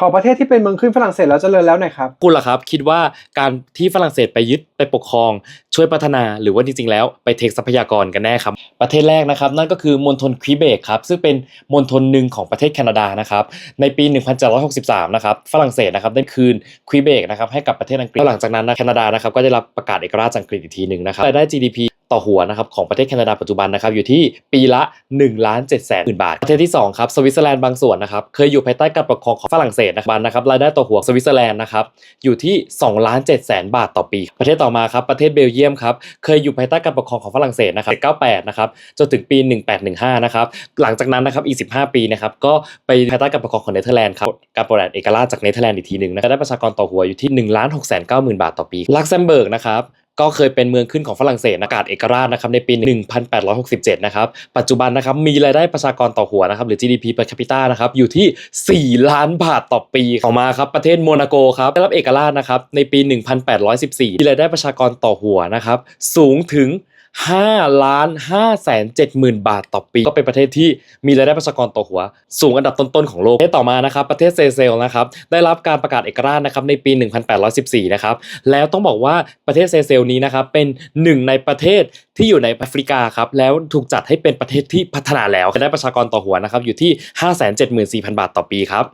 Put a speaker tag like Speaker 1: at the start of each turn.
Speaker 1: ขอประเทศที่เป็นเมืองขึ้นฝรั่งเศสแล้วเจริญแล้วหน่อยครับ
Speaker 2: คุณล่ะครับ คิดว่าการที่ฝรั่งเศสไปยึดไปปกครอง ช่วยพัฒนาหรือว่าจริงๆแล้วไปเทคทรัพยากรกันแน่ครับ ประเทศแรกนะครับ นั่นก็คือมณฑลควิเบกครับซึ่งเป็นมณฑลหนึ่งของประเทศแคนาดานะครับในปี 1763 นะครับฝรั่งเศสนะครับได้คืนควิเบกนะครับให้กับประเทศอังกฤษหลังจากนั้นนะแคนาดานะครับก็ได้รับประกาศเอกราชจากอังกฤษอีกทีหนึ่งนะครับรายได้ GDP ต่อหัวนะครับของประเทศแคนาดาปัจจุบันนะครับอยู่ที่ปีละ1ล้าน7แสนหมื่นบาท ประเทศที่2ครับสวิตเซอร์แลนด์บางส่วนนะครับเคยอยู่ภายใต้การปกครองของฝรั่งเศสนะครับนะครับรายได้ต่อหัวสวิตเซอร์แลนด์นะครับอยู่ที่2ล้าน7แสนบาทต่อปี ประเทศต่อมาครับประเทศเบลเยียมครับเคยอยู่ภายใต้การปกครองของฝรั่งเศสนะครับ98นะครับจนถึงปี 1815นะครับหลังจากนั้นนะครับอีก 15 ปีนะครับก็ไปภายใต้การปกครองของเนเธอร์แลนด์ครับการปลดเอกราชจากเนเธอร์แลนด์อีกทีหนึ่งนะครับได้ประชากรต่อหัวอยู่ที่1ล้าน6แสน9หมื่นบาทต่อปีลักเซมเบิร์กนะครับ ก็เคยเป็นเมืองขึ้นของฝรั่งเศสนะประกาศเอกราชนะครับในปี 1867 นะครับปัจจุบันนะครับมีรายได้ประชากรต่อหัวนะครับหรือ GDP per capita นะครับอยู่ที่ 4 ล้านบาทต่อปีต่อมาครับประเทศโมนาโกครับได้รับเอกราชนะครับในปี 1814 มีรายได้ประชากรต่อหัวนะครับสูงถึง 5ล้าน5แสน7หมื่นบาทต่อปี ก็เป็นประเทศที่มีรายได้ประชากรต่อหัว สูงอันดับต้นๆของโลกประเทศต่อมานะครับประเทศเซเซลนะครับได้รับการประกาศเอกราชนะครับในปี 1814นะครับแล้วต้องบอกว่าประเทศเซเซลนี้นะครับเป็นหนึ่งในประเทศที่อยู่ในแอฟริกาครับแล้วถูกจัดให้เป็นประเทศที่พัฒนาแล้วได้ประชากรต่อหัวนะครับอยู่ที่ 574,000 บาทต่อปีครับ